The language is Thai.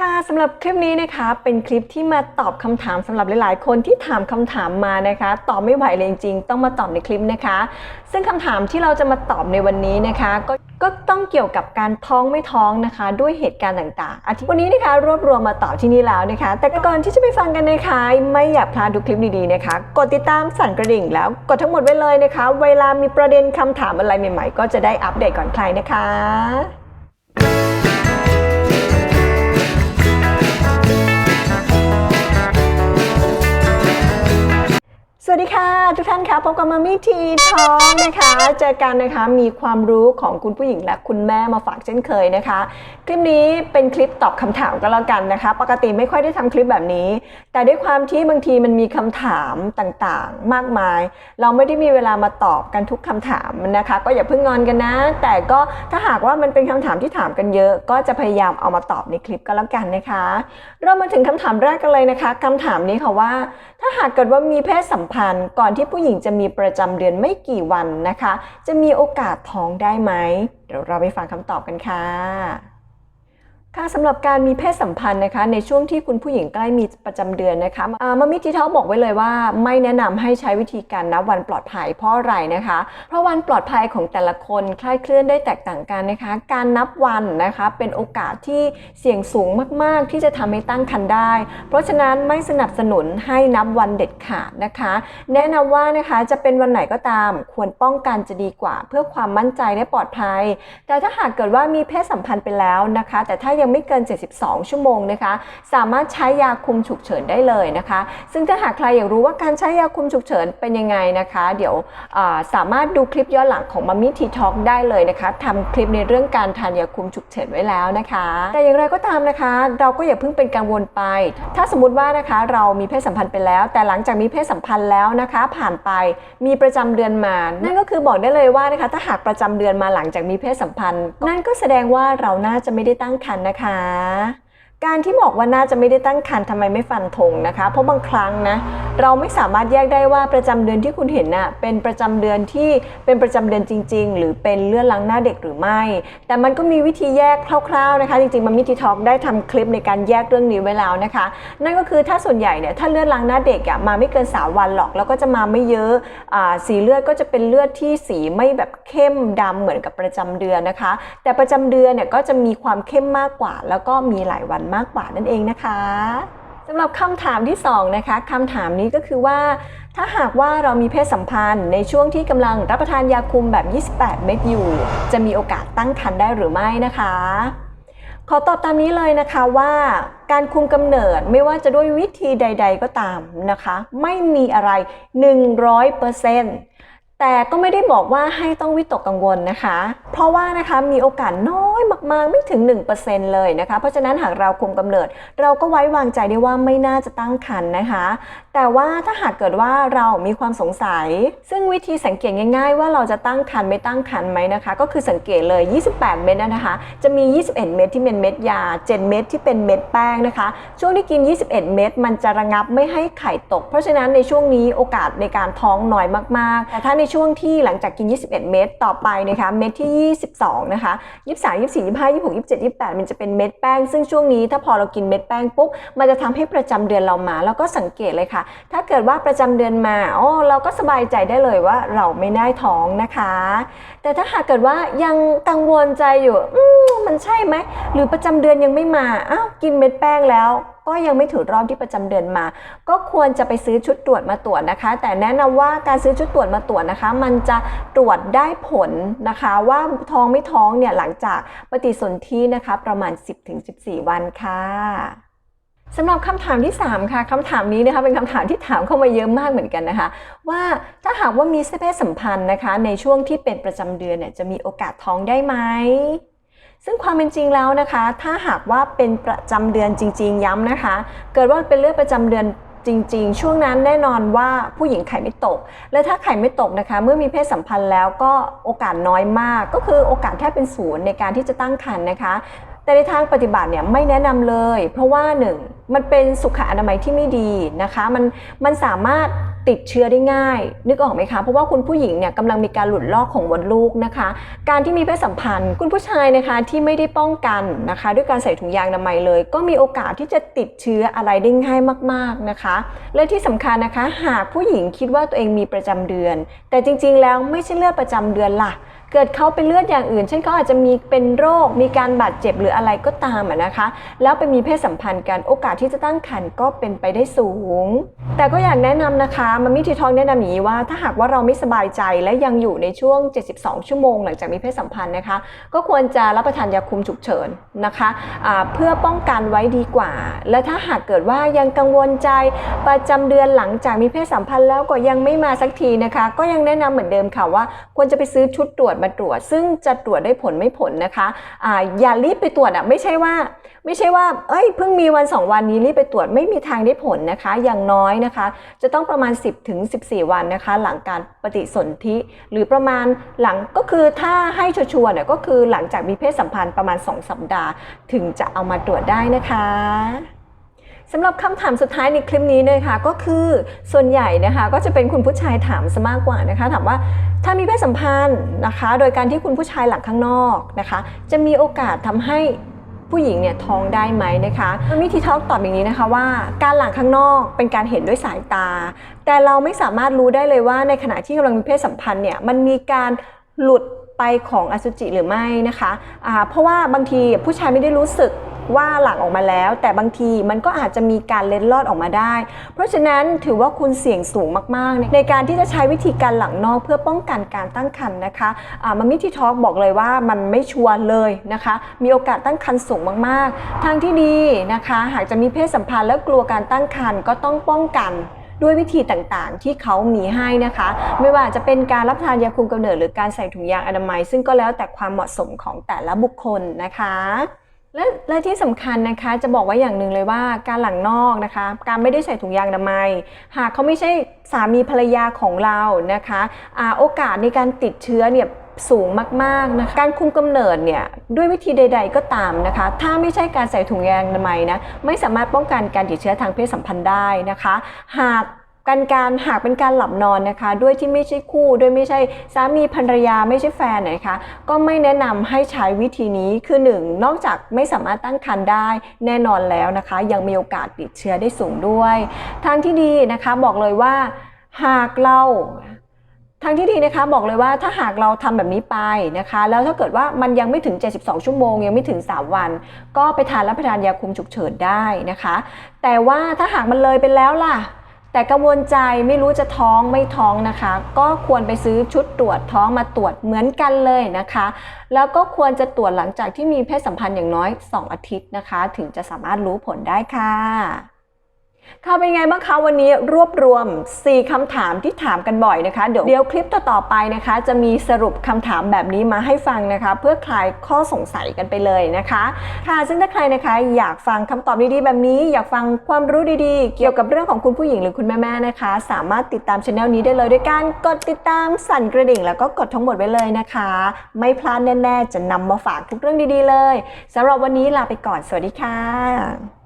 ค่ะสำหรับคลิปนี้นะคะเป็นคลิปที่มาตอบคำถามสำหรับหลาย ๆ คนที่ถามคำถามมานะคะ ตอบไม่ไหวเลยจริง ๆ ต้องมาตอบในคลิปนะคะ ซึ่งคำถามที่เราจะมาตอบในวันนี้นะคะ ก็ก็ต้องเกี่ยวกับการท้องไม่ท้องนะคะ ด้วยเหตุการณ์ต่างๆอาทิตย์วันนี้นะคะรวบรวมมาตอบที่นี่แล้วนะคะ แต่ก่อนที่จะไปฟังกันนะคะไม่อยากพลาดดูคลิปดีๆนะคะ กดติดตามสั่นกระดิ่ง แล้วกดทั้งหมดไว้เลยนะคะ เวลามีประเด็นคำถามอะไรใหม่ ๆ ก็จะได้อัปเดตก่อนใครนะคะ ทุกท่านคะพบกับมามี่ทีท้องนะคะ เจอกันนะคะมีความรู้ของคุณผู้หญิงและคุณแม่มาฝากเช่นเคยนะคะ คลิปนี้เป็นคลิปตอบคำถามก็แล้วกันนะคะ ปกติไม่ค่อยได้ทำคลิปแบบนี้ แต่ด้วยความที่บางทีมันมีคำถามต่างๆ มากมาย เราไม่ได้มีเวลามาตอบกันทุกคำถามนะคะ ก็อย่าเพิ่งงอนกันนะ แต่ก็ถ้าหากว่ามันเป็นคำถามที่ถามกันเยอะ ก็จะพยายามเอามาตอบในคลิปก็แล้วกันนะคะ เรามาถึงคำถามแรกกันเลยนะคะคำถามนี้ค่ะว่า หากเกิดว่ามีเพศสัมพันธ์ ก่อนที่ผู้หญิงจะมีประจำเดือนไม่กี่วันนะคะ จะมีโอกาสท้องได้ไหม เดี๋ยวเราไปฟังคำตอบกันค่ะ ค่ะสำหรับการมีเพศสัมพันธ์นะคะ ในช่วงที่คุณผู้หญิงใกล้มีประจำเดือนนะคะมามิทีเท้าบอกไว้เลยว่า ไม่แนะนำให้ใช้วิธีการนับวันปลอดภัยเพราะอะไรนะคะ เพราะวันปลอดภัยของแต่ละคนคล้าดเคลื่อนได้แตกต่างกันนะคะ การนับวันนะคะเป็นโอกาสที่เสี่ยงสูงมากๆ ที่จะทำให้ตั้งครรภ์ได้ เพราะฉะนั้นไม่สนับสนุนให้นับวันเด็ดขาดนะคะ แนะนำว่านะคะจะเป็นวันไหนก็ตามควรป้องกันจะดีกว่า เพื่อความมั่นใจและปลอดภัย แต่ถ้าหากเกิดว่ามีเพศสัมพันธ์ไปแล้วนะคะ แต่ถ้ายังไม่เกิน 72 ชั่วโมงนะคะ สามารถใช้ยาคุมฉุกเฉินได้เลยนะคะ ซึ่งถ้าหากใครอยากรู้ว่าการใช้ยาคุมฉุกเฉินเป็นยังไงนะคะ เดี๋ยวสามารถดูคลิปย้อนหลังของมัมมี่ทีท็อกได้เลยนะคะทำคลิปในเรื่องการทานยาคุมฉุกเฉินไว้แล้วนะคะ แต่อย่างไรก็ตามนะคะ เราก็อย่าเพิ่งเป็นกังวลไป ถ้าสมมติว่านะคะเรามีเพศสัมพันธ์ไปแล้ว แต่หลังจากมีเพศสัมพันธ์แล้วนะคะ ผ่านไปมีประจำเดือนมา นั่นก็คือบอกได้เลยว่านะคะถ้าหากประจำเดือนมาหลังจากมีเพศสัมพันธ์ นั่นก็แสดงว่าเราน่าจะไม่ได้ตั้งครรภ์นะคะ การที่บอกว่าน่าจะไม่ได้ตั้งครรภ์ทำไมไม่ฟันธงนะคะ เพราะบางครั้งนะเราไม่สามารถแยกได้ว่าประจำเดือนที่คุณเห็นน่ะเป็นประจำเดือนที่เป็นประจำเดือนจริง ๆ หรือเป็นเลือดล้างหน้าเด็กหรือไม่ แต่มันก็มีวิธีแยกคร่าวๆนะคะ จริงๆมัมมี่ทีทอกได้ทำคลิปในการแยกเรื่องนี้ไว้แล้วนะคะ นั่นก็คือถ้าส่วนใหญ่เนี่ยถ้าเลือดล้างหน้าเด็กอะมาไม่เกินสามวันหรอกแล้วก็จะมาไม่เยอะอ่าสีเลือดก็จะเป็นเลือดที่สีไม่แบบเข้มดำเหมือนกับประจำเดือนนะคะ แต่ประจำเดือนเนี่ยก็จะมีความเข้มมากกว่า แล้วก็มีหลายวันมากกว่านั่นเองนะคะสำหรับคำถามที่สองนะคะคำถามนี้ก็คือว่า ถ้าหากว่าเรามีเพศสัมพันธ์ในช่วงที่กำลังรับประทานยาคุมแบบ 28 เม็ดอยู่ จะมีโอกาสตั้งครรภ์ได้หรือไม่นะคะ ขอตอบตามนี้เลยนะคะว่าการคุมกำเนิดไม่ว่าจะด้วยวิธีใด ๆ ก็ตามนะคะ ไม่มีอะไร 100% แต่ก็ไม่ได้บอกว่าให้ต้องวิตกกังวลนะคะ เพราะว่านะคะมีโอกาสน้อยมากๆไม่ถึง 1%เลยนะคะ เพราะฉะนั้นหากเราคุมกำเนิด เราก็ไว้วางใจได้ว่าไม่น่าจะตั้งครรภ์นะคะ แต่ว่าถ้าหากเกิดว่าเรามีความสงสัย ซึ่งวิธีสังเกตง่าย ๆ ว่าเราจะตั้งครรภ์ไม่ตั้งครรภ์ไหมนะคะ ก็คือสังเกตเลย 28 เม็ดนะคะ จะมี 21 เม็ดที่เป็นเม็ดยา 7 เม็ดที่เป็นเม็ดแป้งนะคะ ช่วงที่กิน 21 เม็ดมันจะระงับไม่ให้ไข่ตก เพราะฉะนั้นในช่วงนี้โอกาสในการท้องน้อยมากๆ แต่ถ้าในช่วงที่หลังจากกิน 21 เม็ดต่อไปนะคะเม็ดที่ 22 นะคะ 23 24 25 26 27 28 มันจะเป็นเม็ดแป้ง ซึ่งช่วงนี้ถ้าพอเรากินเม็ดแป้งปุ๊บมันจะทำให้ประจำเดือนเรามา แล้วก็สังเกตเลยค่ะ ถ้าเกิดว่าประจำเดือนมาอ๋อเราก็สบายใจได้เลยว่าเราไม่ได้ท้องนะคะ แต่ถ้าหากเกิดว่ายังกังวลใจอยู่อมมันใช่ไหมหรือประจำเดือนยังไม่มาอ้าวกินเม็ดแป้งแล้วก็ยังไม่ถึงรอบที่ประจำเดือนมา ก็ควรจะไปซื้อชุดตรวจมาตรวจนะคะ แต่แนะนำว่าการซื้อชุดตรวจมาตรวจนะคะ มันจะตรวจได้ผลนะคะ ว่าท้องไม่ท้องเนี่ยหลังจากปฏิสนธินะคะ ประมาณ 10-14 วันค่ะสำหรับคำถามที่ 3 ค่ะคำถามนี้นะคะเป็นคำถามที่ถามเข้ามาเยอะมากเหมือนกันนะคะ ว่าถ้าหากว่ามีเพศสัมพันธ์นะคะ ในช่วงที่เป็นประจำเดือนเนี่ยจะมีโอกาสท้องได้ไหม ซึ่งความเป็นจริงแล้วนะคะ ถ้าหากว่าเป็นประจำเดือนจริง ๆ ย้ำนะคะ เกิดว่าเป็นเลือดประจำเดือนจริง ๆ ช่วงนั้นแน่นอนว่าผู้หญิงไข่ไม่ตก และถ้าไข่ไม่ตกนะคะ เมื่อมีเพศสัมพันธ์แล้วก็โอกาสน้อยมาก ก็คือโอกาสแทบเป็นศูนย์ในการที่จะตั้งครรภ์นะคะ แต่ในทางปฏิบัติเนี่ยไม่แนะนำเลย เพราะว่าหนึ่งมันเป็นสุขอนามัยที่ไม่ดีนะคะมันมันสามารถติดเชื้อได้ง่าย นึกออกไหมคะ เพราะว่าคุณผู้หญิงเนี่ยกำลังมีการหลุดลอกของมดลูกนะคะ การที่มีเพศสัมพันธ์ คุณผู้ชายนะคะที่ไม่ได้ป้องกันนะคะ ด้วยการใส่ถุงยางอนามัยเลย ก็มีโอกาสที่จะติดเชื้ออะไรได้ง่ายมาก ๆนะคะ และที่สำคัญนะคะ หากผู้หญิงคิดว่าตัวเองมีประจำเดือน แต่จริงๆแล้วไม่ใช่เลือดประจำเดือนล่ะ เกิดเขาเป็นเลือดอย่างอื่นเช่นเขาอาจจะมีเป็นโรค มีการบาดเจ็บหรืออะไรก็ตามนะคะ แล้วไปมีเพศสัมพันธ์กันโอกาสที่จะตั้งครรภ์ก็เป็นไปได้สูง แต่ก็อยากแนะนำนะคะมันมีทีทองแนะนำอย่างนี้ว่า ถ้าหากว่าเราไม่สบายใจและยังอยู่ในช่วง 72 ชั่วโมง หลังจากมีเพศสัมพันธ์นะคะ ก็ควรจะรับประทานยาคุมฉุกเฉินนะคะอ่าเพื่อป้องกันไว้ดีกว่า และถ้าหากเกิดว่ายังกังวลใจประจำเดือนหลังจากมีเพศสัมพันธ์แล้วก็ยังไม่มาสักทีนะคะ ก็ยังแนะนำเหมือนเดิมค่ะว่าควรจะไปซื้อชุดตรวจมาตรวจ ซึ่งจะตรวจได้ผลไม่ผลนะคะอ่าอย่ารีบไปตรวจอะไม่ใช่ว่า ไม่ใช่ว่า เอ้ยเพิ่งมีวัน 2 วันนี้รีบไปตรวจไม่มีทางได้ผลนะคะ อย่างน้อยนะคะ จะต้องประมาณ 10ถึง14 วันนะคะ หลังการปฏิสนธิหรือประมาณหลังก็คือถ้าให้ชัวร์เนี่ยก็คือหลังจากมีเพศสัมพันธ์ประมาณ 2 สัปดาห์ ถึงจะเอามาตรวจได้นะคะ สำหรับคำถามสุดท้ายในคลิปนี้นะคะก็คือส่วนใหญ่นะคะก็จะเป็นคุณผู้ชายถามซะมากกว่านะคะถามว่าถ้ามีเพศสัมพันธ์นะคะ โดยการที่คุณผู้ชายหลังข้างนอกนะคะ จะมีโอกาสทำให้ผู้หญิงเนี่ยท้องได้ไหมนะคะมันมีทีทอกตอบอย่างนี้นะคะว่าการหลังข้างนอกเป็นการเห็นด้วยสายตา แต่เราไม่สามารถรู้ได้เลยว่าในขณะที่กำลังมีเพศสัมพันธ์เนี่ยมันมีการหลุดไปของอสุจิหรือไม่นะคะอ่าเพราะว่าบางทีผู้ชายไม่ได้รู้สึก ว่าหลังออกมาแล้ว แต่บางทีมันก็อาจจะมีการเล็ดลอดออกมาได้ เพราะฉะนั้นถือว่าคุณเสี่ยงสูงมากๆ ในการที่จะใช้วิธีการหลังนอกเพื่อป้องกันการตั้งครรภ์นะคะมันมิที่ทอกบอกเลยว่ามันไม่ชัวร์เลยนะคะ มีโอกาสตั้งครรภ์สูงมากๆ ทางที่ดีนะคะ หากจะมีเพศสัมพันธ์แล้วกลัวการตั้งครรภ์ก็ต้องป้องกันด้วยวิธีต่างๆ ที่เขามีให้นะคะ ไม่ว่าจะเป็นการรับทานยาคุมกำเนิดหรือการใส่ถุงยางอนามัย ซึ่งก็แล้วแต่ความเหมาะสมของแต่ละบุคคลนะคะ และและที่สำคัญนะคะจะบอกไว้อย่างหนึ่งเลยว่าการหลังนอกนะคะ การไม่ได้ใส่ถุงยางอนามัย หากเขาไม่ใช่สามีภรรยาของเรานะคะอาโอกาสในการติดเชื้อเนี่ยสูงมากๆนะคะการคุมกำเนิดเนี่ยด้วยวิธีใด ๆ ก็ตามนะคะ ถ้าไม่ใช่การใส่ถุงยางอนามัยนะไม่สามารถป้องกันการติดเชื้อทางเพศสัมพันธ์ได้นะคะ หาก การการหากเป็นการหลับนอนนะคะ ด้วยที่ไม่ใช่คู่ด้วยไม่ใช่สามีภรรยาไม่ใช่แฟนนะคะก็ไม่แนะนำให้ใช้วิธีนี้คือหนึ่งนอกจากไม่สามารถตั้งครรภ์ได้แน่นอนแล้วนะคะ ยังมีโอกาสติดเชื้อได้สูงด้วย ทางที่ดีนะคะบอกเลยว่าหากเราทางที่ดีนะคะบอกเลยว่าถ้าหากเราทำแบบนี้ไปนะคะ แล้วถ้าเกิดว่ามันยังไม่ถึง 72 ชั่วโมง ยังไม่ถึง 3 วัน ก็ไปทานรับประทานยาคุมฉุกเฉินได้นะคะ แต่ว่าถ้าหากมันเลยไปแล้วล่ะ แต่กังวลใจไม่รู้จะท้องไม่ท้องนะคะ ก็ควรไปซื้อชุดตรวจท้องมาตรวจเหมือนกันเลยนะคะ แล้วก็ควรจะตรวจหลังจากที่มีเพศสัมพันธ์อย่างน้อย 2 อาทิตย์นะคะ ถึงจะสามารถรู้ผลได้ค่ะ ค่ะเป็นไงบ้างคะวันนี้รวบรวม 4คำถามที่ถามกันบ่อยนะคะ เดี๋ยวเดี๋ยวคลิปต่อๆไปนะคะ จะมีสรุปคำถามแบบนี้มาให้ฟังนะคะ เพื่อคลายข้อสงสัยกันไปเลยนะคะ ค่ะซึ่งถ้าใครนะคะ อยากฟังคำตอบดีๆแบบนี้ อยากฟังความรู้ดีๆ เกี่ยวกับเรื่องของคุณผู้หญิงหรือคุณแม่ๆนะคะ สามารถติดตามช anel นี้ได้เลยด้วยการกดติดตามสั่นกระดิ่ง แล้วก็กดทั้งหมดไว้เลยนะคะ ไม่พลาดแน่ๆ จะนำมาฝากทุกเรื่องดีๆ เลยสำหรับวันนี้ลาไปก่อนสวัสดีค่ะ